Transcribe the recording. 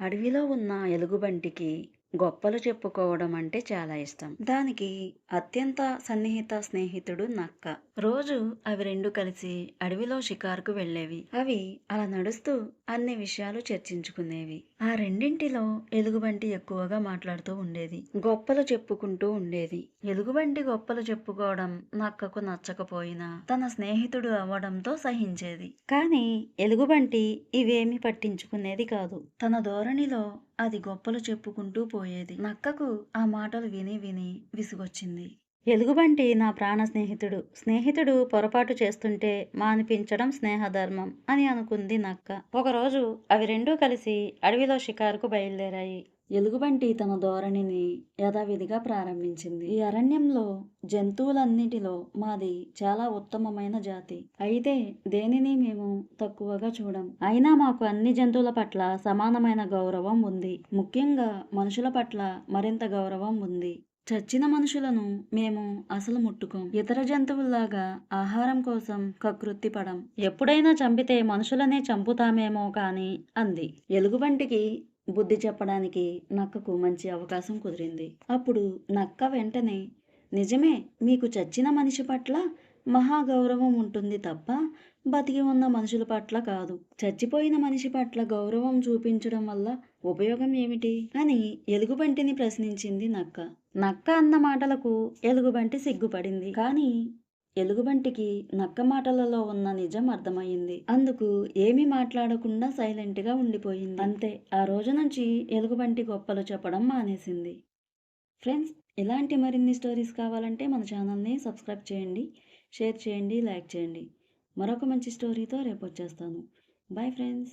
అడవిలో ఉన్న ఎలుగుబంటికి గొప్పలు చెప్పుకోవడం అంటే చాలా ఇష్టం. దానికి అత్యంత సన్నిహిత స్నేహితుడు నక్క. రోజు అవి రెండు కలిసి అడవిలో షికారుకు వెళ్ళేవి. అవి అలా నడుస్తూ అన్ని విషయాలు చర్చించుకునేవి. ఆ రెండింటిలో ఎలుగుబంటి ఎక్కువగా మాట్లాడుతూ ఉండేది. గొప్పలు చెప్పుకుంటూ ఉండేది. ఎలుగుబంటి గొప్పలు చెప్పుకోవడం నక్కకు నచ్చకపోయినా తన స్నేహితుడు అవ్వడంతో సహించేది. కానీ ఎలుగుబంటి ఇవేమి పట్టించుకునేది కాదు. తన ధోరణిలో అది గొప్పలు చెప్పుకుంటూ పోయేది. నక్కకు ఆ మాటలు విని విని విసుగొచ్చింది. ఎలుగుబంటి నా ప్రాణ స్నేహితుడు. స్నేహితుడు పొరపాటు చేస్తుంటే మానిపించడం స్నేహధర్మం అని అనుకుంది నక్క. ఒకరోజు అవి రెండూ కలిసి అడవిలో షికారుకు బయలుదేరాయి. ఎలుగుబంటి తన ధోరణిని యథావిధిగా ప్రారంభించింది. ఈ అరణ్యంలో జంతువులన్నిటిలో మాది చాలా ఉత్తమమైన జాతి. అయితే దేనిని మేము తక్కువగా చూడం? అయినా మాకు అన్ని జంతువుల పట్ల సమానమైన గౌరవం ఉంది. ముఖ్యంగా మనుషుల పట్ల మరింత గౌరవం ఉంది. చచ్చిన మనుషులను మేము అసలు ముట్టుకోం. ఇతర జంతువుల్లాగా ఆహారం కోసం కకృత్తి పడం. ఎప్పుడైనా చంపితే మనుషులనే చంపుతామేమో కాని అంది. ఎలుగుబంటికి బుద్ధి చెప్పడానికి నక్కకు మంచి అవకాశం కుదిరింది. అప్పుడు నక్క వెంటనే నిజమే మీకు చచ్చిన మనిషి పట్ల మహాగౌరవం ఉంటుంది తప్ప బతికి ఉన్న మనుషుల పట్ల కాదు. చచ్చిపోయిన మనిషి పట్ల గౌరవం చూపించడం వల్ల ఉపయోగం ఏమిటి? అని ఎలుగుబంటిని ప్రశ్నించింది నక్క. నక్క అన్న మాటలకు ఎలుగుబంటి సిగ్గుపడింది. కానీ ఎలుగుబంటికి నక్క మాటలలో ఉన్న నిజం అర్థమైంది అందుకు ఏమీ మాట్లాడకుండా సైలెంట్గా ఉండిపోయింది. అంతే ఆ రోజు నుంచి ఎలుగుబంటి గొప్పలు చెప్పడం మానేసింది. ఫ్రెండ్స్ ఇలాంటి మరిన్ని స్టోరీస్ కావాలంటే మన ఛానల్ని సబ్స్క్రైబ్ చేయండి షేర్ చేయండి లైక్ చేయండి. మరొక మంచి స్టోరీతో రేపు వచ్చేస్తాను. Bye friends.